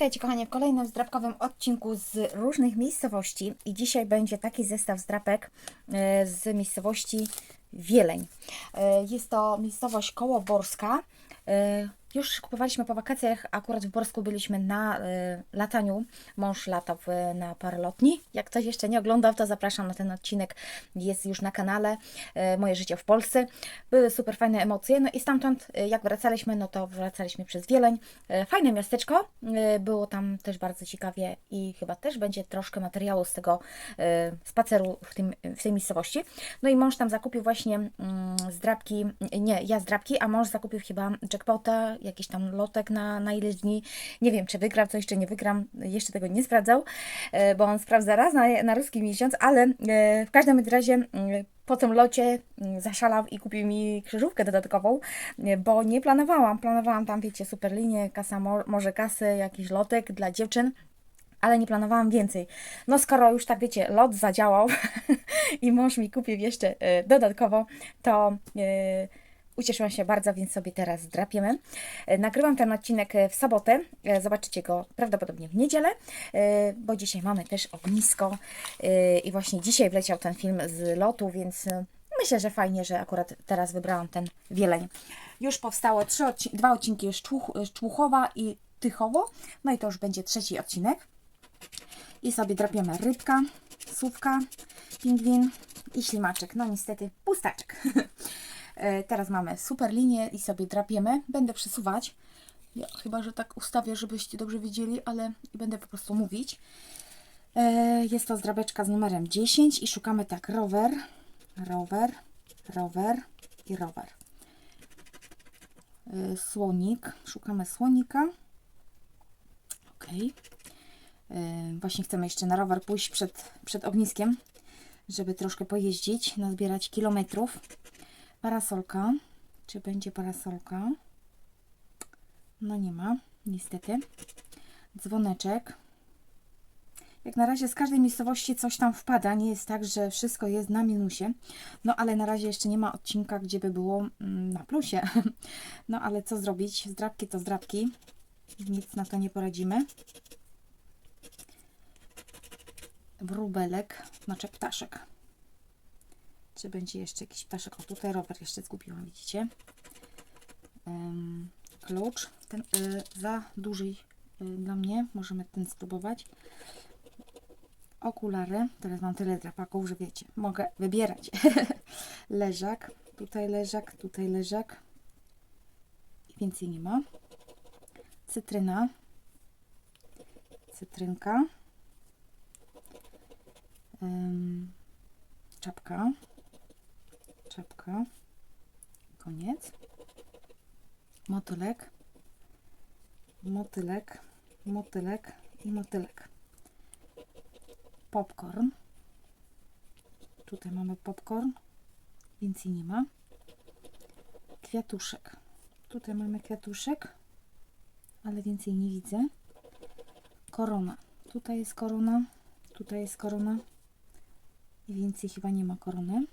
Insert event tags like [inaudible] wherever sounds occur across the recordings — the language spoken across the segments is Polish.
Witajcie kochani w kolejnym zdrapkowym odcinku z różnych miejscowości i dzisiaj będzie taki zestaw zdrapek e, z miejscowości Wieleń. E, Jest to miejscowość Kołoborska. Już kupowaliśmy po wakacjach, akurat w Borsku byliśmy na e, lataniu. Mąż latał w- na paralotni. Jak ktoś jeszcze nie oglądał, to zapraszam na ten odcinek. Jest już na kanale e, Moje życie w Polsce. Były super fajne emocje. No i stamtąd, e, jak wracaliśmy, no to wracaliśmy przez Wieleń. E, Fajne miasteczko. E, Było tam też bardzo ciekawie i chyba też będzie troszkę materiału z tego e, spaceru w, tym, w tej miejscowości. No i mąż tam zakupił właśnie mm, zdrabki, nie, ja zdrabki, a mąż zakupił chyba jackpota, jakiś tam lotek na, na ileś dni. Nie wiem, czy wygram, to jeszcze nie wygram, jeszcze tego nie sprawdzał, e, bo on sprawdza raz na, na ruski miesiąc, ale e, w każdym razie mm, po tym locie zaszalał i kupił mi krzyżówkę dodatkową, bo nie planowałam. Planowałam tam, wiecie, super linię, kasa, mo- może kasy, jakiś lotek dla dziewczyn ale nie planowałam więcej. No skoro już tak wiecie, lot zadziałał [laughs] i mąż mi kupił jeszcze e, dodatkowo, to e, ucieszyłam się bardzo, więc sobie teraz zdrapiemy. E, Nagrywam ten odcinek e, w sobotę, e, zobaczycie go prawdopodobnie w niedzielę, bo dzisiaj mamy też ognisko i właśnie dzisiaj wleciał ten film z lotu, więc myślę, że fajnie, że akurat teraz wybrałam ten wieleń. Już powstało trzy odci- dwa odcinki Szczłuch, Szczłuchowa i Tychowo, no i to już będzie trzeci odcinek i sobie drapiemy rybka, słówka, pingwin i ślimaczek. No niestety pustaczek. [laughs] E, Teraz mamy super linię i sobie drapiemy. Będę przesuwać. Ja, chyba, że tak ustawię, żebyście dobrze widzieli, ale będę po prostu mówić. E, Jest to zdrabeczka z numerem 10 i szukamy tak rower, rower, rower i rower. E, Słonik. Szukamy słonika. Yy, Właśnie chcemy jeszcze na rower pójść przed, przed ogniskiem, żeby troszkę pojeździć, nazbierać kilometrów. Parasolka. Czy będzie parasolka? No nie ma, niestety. Dzwoneczek. Jak na razie z każdej miejscowości coś tam wpada. Nie jest tak, że wszystko jest na minusie. No ale na razie jeszcze nie ma odcinka, gdzie by było mm, na plusie. [laughs] No ale co zrobić? Zdrabki to zdrabki. Nic na to nie poradzimy wróbelek, znaczy ptaszek. Czy będzie jeszcze jakiś ptaszek? O, tutaj rower jeszcze zgubiłam, widzicie? Ym, klucz. Ten y, za duży y, dla mnie. Możemy ten spróbować. Okulary. Teraz mam tyle drapaków, że wiecie, mogę wybierać. [laughs] leżak. Tutaj leżak, tutaj leżak. I więcej nie ma. Cytryna. Cytrynka. Ym, czapka, czapka, koniec, motylek, motylek, motylek i motylek. Popcorn. Tutaj mamy popcorn, więcej nie ma. Kwiatuszek. Tutaj mamy kwiatuszek, ale więcej nie widzę. Korona. Tutaj jest korona, tutaj jest korona i więcej chyba nie ma korony.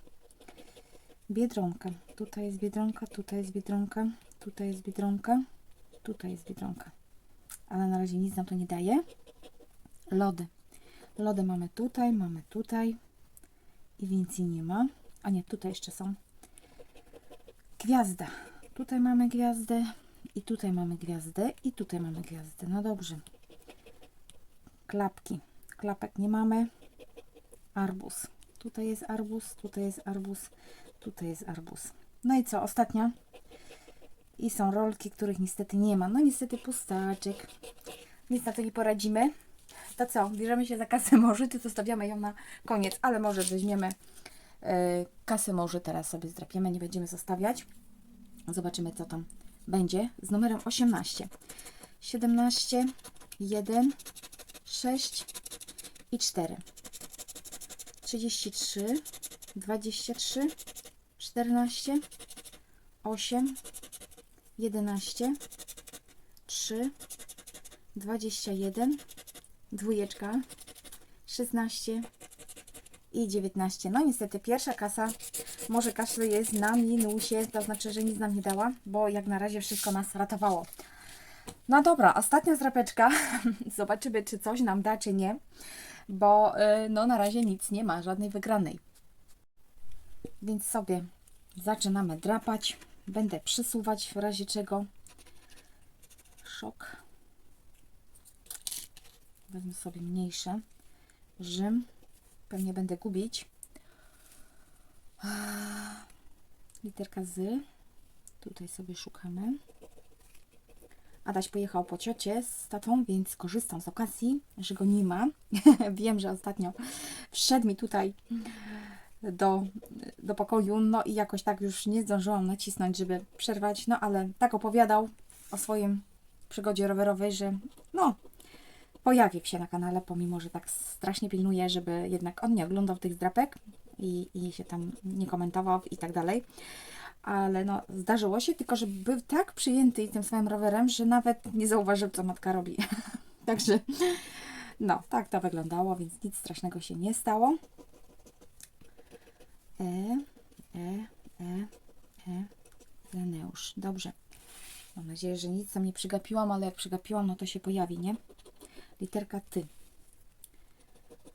Biedronka. Tutaj jest biedronka, tutaj jest biedronka, tutaj jest biedronka, tutaj jest biedronka. Ale na razie nic nam to nie daje. Lody. Lody mamy tutaj, mamy tutaj i więcej nie ma. A nie, tutaj jeszcze są. Gwiazda. Tutaj mamy gwiazdę i tutaj mamy gwiazdę i tutaj mamy gwiazdę. No dobrze. Klapki. Klapek nie mamy. Arbus. Tutaj jest arbus, tutaj jest arbus, tutaj jest arbus. No i co, ostatnia. I są rolki, których niestety nie ma. No niestety pustaczek. Nic na to nie poradzimy. To co, bierzemy się za kasę może, czy zostawiamy ją na koniec, ale może weźmiemy e, kasę może teraz sobie zdrapiemy, nie będziemy zostawiać. Zobaczymy co tam będzie z numerem 18. 17, 1, 6 i 4. 33, 23, 14, 8, 11, 3, 21, dwójeczka, 16 i 19. No niestety pierwsza kasa, może kasa jest na minusie, to znaczy, że nic nam nie dała, bo jak na razie wszystko nas ratowało. No dobra, ostatnia zdrapeczka. [laughs] Zobaczymy, czy coś nam da, czy nie. Bo y, no na razie nic nie ma, żadnej wygranej. Więc sobie zaczynamy drapać. Będę przysuwać w razie czego. Szok. Wezmę sobie mniejsze. Rzym. Pewnie będę gubić. Literka z. Tutaj sobie szukamy. Adaś pojechał po ciocie z tatą, więc korzystam z okazji, że go nie ma. [laughs] Wiem, że ostatnio wszedł mi tutaj do, do pokoju, no i jakoś tak już nie zdążyłam nacisnąć, żeby przerwać, no ale tak opowiadał o swoim przygodzie rowerowej, że no, pojawił się na kanale, pomimo, że tak strasznie pilnuje, żeby jednak on nie oglądał tych zdrapek i, i się tam nie komentował i tak dalej. Ale no, zdarzyło się, tylko że był tak przyjęty tym swoim rowerem, że nawet nie zauważył, co matka robi. [laughs] Także, no, tak to wyglądało, więc nic strasznego się nie stało. E, E, E, E, Reneusz. Dobrze. Mam nadzieję, że nic tam nie przygapiłam, ale jak przygapiłam, no to się pojawi, nie? Literka ty.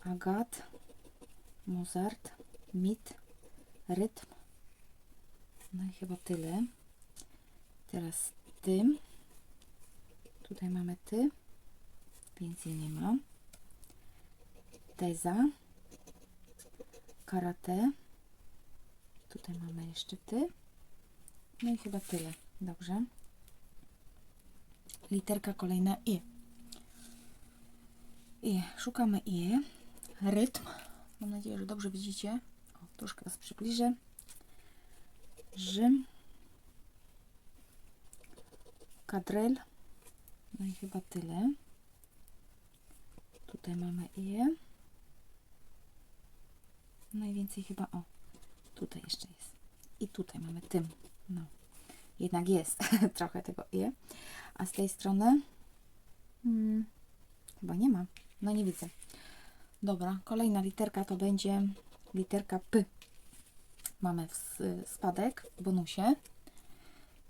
Agat, Mozart, mit, rytm. No i chyba tyle. Teraz ty. Tutaj mamy ty. Więcej nie ma. Teza. Karate. Tutaj mamy jeszcze ty. No i chyba tyle. Dobrze. Literka kolejna i. I szukamy i. Rytm. Mam nadzieję, że dobrze widzicie. O, troszkę Was przybliżę. Rzym. Kadrel. No i chyba tyle. Tutaj mamy je. Najwięcej chyba, o, tutaj jeszcze jest. I tutaj mamy tym. No, jednak jest [laughs] trochę tego je. A z tej strony hmm, chyba nie ma. No nie widzę. Dobra, kolejna literka to będzie literka P. Mamy s- spadek w bonusie.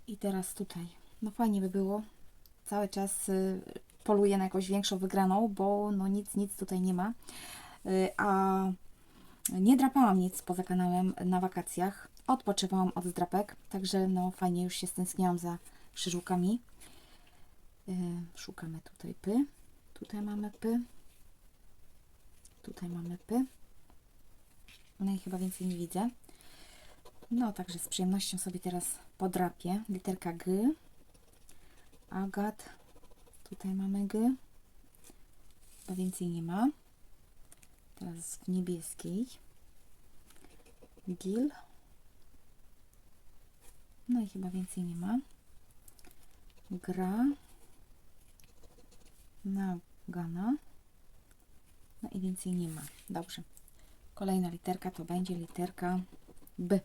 I teraz tutaj. No fajnie by było. Cały czas y, poluję na jakąś większą wygraną, bo no nic, nic tutaj nie ma. Y, a nie drapałam nic poza kanałem na wakacjach. Odpoczywałam od zdrapek, także no fajnie już się stęskniłam za krzyżówkami. Y, szukamy tutaj py. Tutaj mamy py. Tutaj mamy py. No i chyba więcej nie widzę. No, także z przyjemnością sobie teraz podrapię. Literka G. Agat. Tutaj mamy G. Chyba więcej nie ma. Teraz w niebieskiej. Gil. No i chyba więcej nie ma. Gra. Nagana. No i więcej nie ma. Dobrze. Kolejna literka to będzie literka B.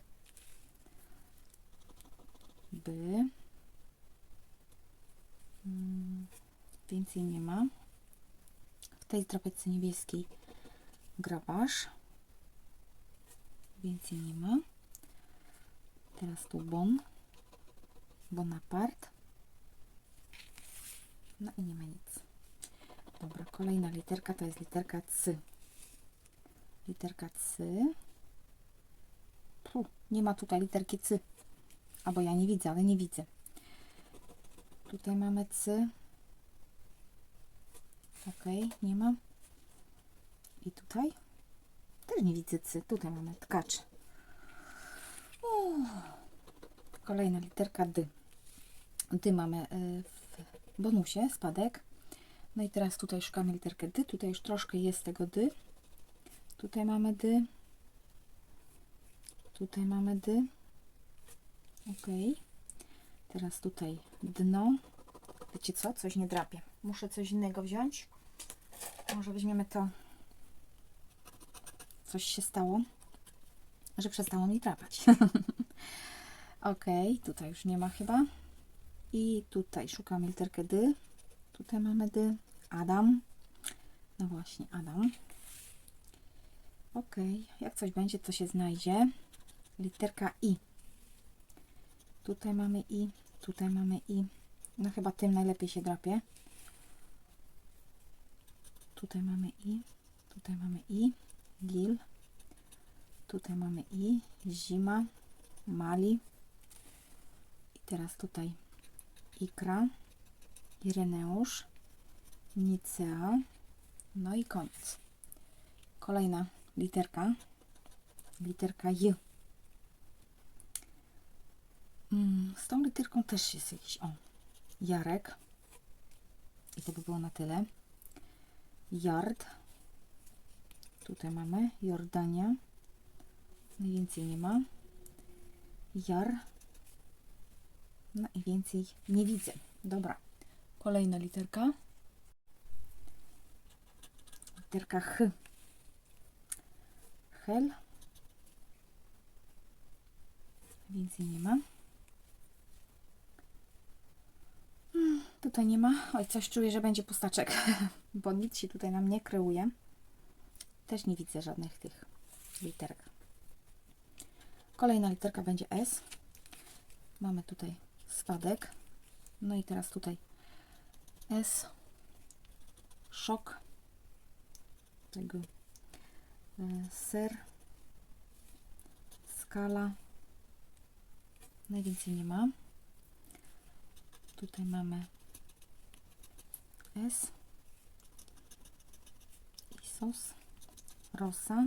B. Mm, Więcej nie ma. W tej trapece niebieskiej grabarz. Więcej nie ma. Teraz tu Bon. Bonaparte. No i nie ma nic. Dobra, kolejna literka to jest literka C. Literka C. Tu, nie ma tutaj literki C. Albo ja nie widzę, ale nie widzę. Tutaj mamy C. Ok, nie ma. I tutaj? Też nie widzę C. Tutaj mamy tkacz. Uff. Kolejna literka D. D mamy y, w bonusie, spadek. No i teraz tutaj szukamy literkę D. Tutaj już troszkę jest tego D. Tutaj mamy D. Tutaj mamy D. Ok. Teraz tutaj dno. Wiecie co? Coś nie drapie. Muszę coś innego wziąć. Może weźmiemy to. Coś się stało, że przestało mi drapać. [laughs] ok. Tutaj już nie ma chyba. I tutaj szukamy literkę D. Tutaj mamy D. Adam. No właśnie, Adam. Ok, jak coś będzie, to się znajdzie. Literka I. Tutaj mamy I, tutaj mamy I, No chyba tym najlepiej się drapie. Tutaj mamy i, tutaj mamy i, gil. Tutaj mamy i, zima, mali. I teraz tutaj ikra, Ireneusz, Nicea. No i koniec. Kolejna literka. Literka J. Mm, z tą literką też jest jakiś, o, Jarek. I to by było na tyle. Yard. Tutaj mamy Jordania. Najwięcej nie ma. Jar. No i więcej nie widzę. Dobra. Kolejna literka. Literka H. Hel. Więcej nie ma. Hmm, Tutaj nie ma. Oj, coś czuję, że będzie pustaczek, [laughs] bo nic się tutaj nam nie kreuje. Też nie widzę żadnych tych literek. Kolejna literka będzie S. Mamy tutaj spadek. No i teraz tutaj S. Szok. Tego e, ser. Skala. Najwięcej nie ma. Tutaj mamy S. Isos. Rosa.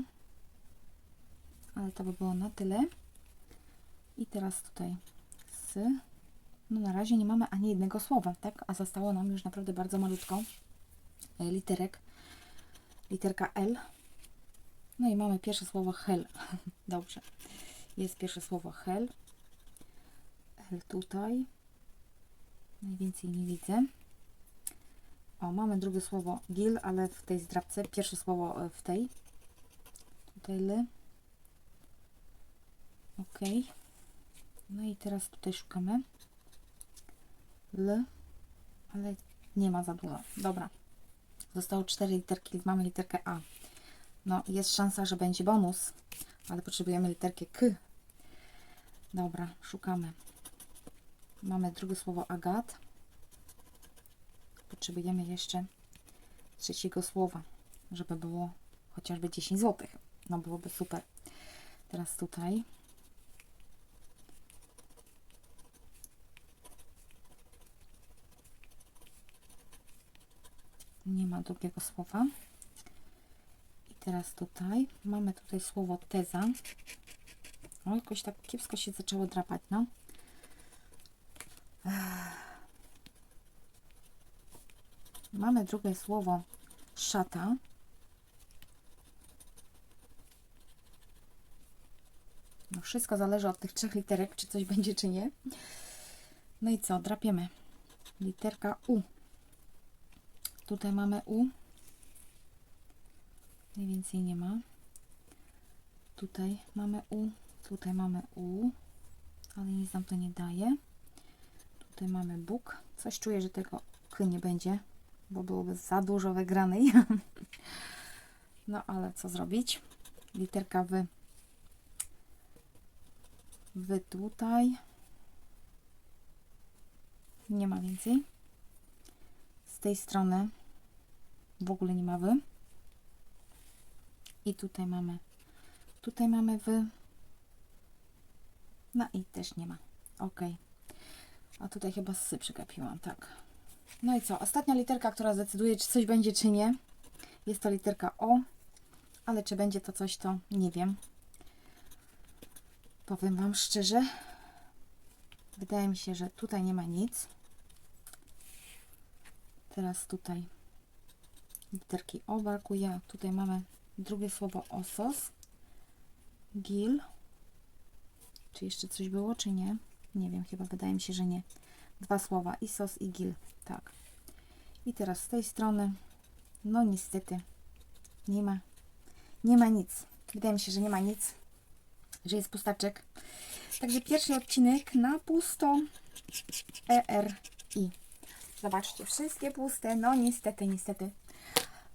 Ale to by było na tyle. I teraz tutaj s. No na razie nie mamy ani jednego słowa, tak? A zostało nam już naprawdę bardzo malutko e, literek. Literka L. No i mamy pierwsze słowo hel. [laughs] Dobrze. Jest pierwsze słowo hel. L tutaj. Najwięcej nie widzę. O, mamy drugie słowo gil, ale w tej zdrabce. Pierwsze słowo e, w tej. L. Ok. No i teraz tutaj szukamy. L. Ale nie ma za dużo. Dobra. Zostało cztery literki. Mamy literkę A. No, jest szansa, że będzie bonus, ale potrzebujemy literkę K. Dobra, szukamy. Mamy drugie słowo agat. Potrzebujemy jeszcze trzeciego słowa, żeby było chociażby 10 zł. No byłoby super. Teraz tutaj. Nie ma drugiego słowa. I teraz tutaj mamy tutaj słowo teza. O, jakoś tak kiepsko się zaczęło drapać, no. Mamy drugie słowo szata. Wszystko zależy od tych trzech literek, czy coś będzie, czy nie. No i co? Drapiemy. Literka U. Tutaj mamy U. Najwięcej nie ma. Tutaj mamy U. Tutaj mamy U. Ale nic nam to nie daje. Tutaj mamy Bóg. Coś czuję, że tego K nie będzie, bo byłoby za dużo wygranej. [laughs] No ale co zrobić? Literka W. W tutaj. Nie ma więcej. Z tej strony w ogóle nie ma wy. I tutaj mamy. Tutaj mamy wy. No i też nie ma. Ok. A tutaj chyba sy przegapiłam, tak. No i co? Ostatnia literka, która zdecyduje, czy coś będzie, czy nie. Jest to literka O. Ale czy będzie to coś, to nie wiem. Powiem Wam szczerze. Wydaje mi się, że tutaj nie ma nic. Teraz tutaj literki O brakuje. Tutaj mamy drugie słowo osos. Gil. Czy jeszcze coś było, czy nie? Nie wiem, chyba wydaje mi się, że nie. Dwa słowa, isos i gil. Tak. I teraz z tej strony, no niestety, nie ma, nie ma nic. Wydaje mi się, że nie ma nic, że jest pustaczek. Także pierwszy odcinek na pusto ERI. Zobaczcie, wszystkie puste, no niestety, niestety.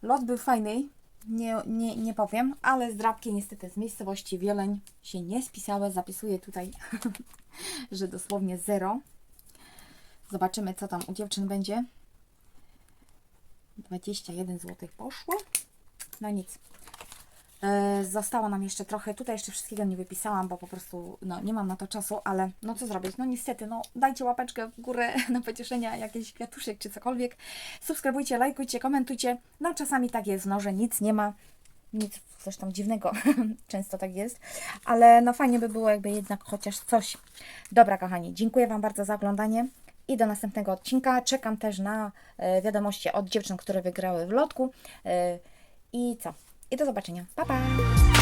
Lot był fajny, nie, nie, nie powiem, ale zdrabki niestety z miejscowości Wieleń się nie spisały. Zapisuję tutaj, [laughs] że dosłownie zero. Zobaczymy, co tam u dziewczyn będzie. 21 zł poszło. No nic. E, Zostało nam jeszcze trochę, tutaj jeszcze wszystkiego nie wypisałam, bo po prostu no, nie mam na to czasu, ale no co zrobić? No niestety, no dajcie łapeczkę w górę [laughs] na pocieszenia, jakiś kwiatuszek czy cokolwiek. Subskrybujcie, lajkujcie, komentujcie. No czasami tak jest, no, że nic nie ma, nic tam dziwnego, [laughs] często tak jest, ale no fajnie by było jakby jednak chociaż coś. Dobra kochani, dziękuję Wam bardzo za oglądanie i do następnego odcinka. Czekam też na e, wiadomości od dziewczyn, które wygrały w lotku. E, I co? I do zobaczenia. Pa, pa!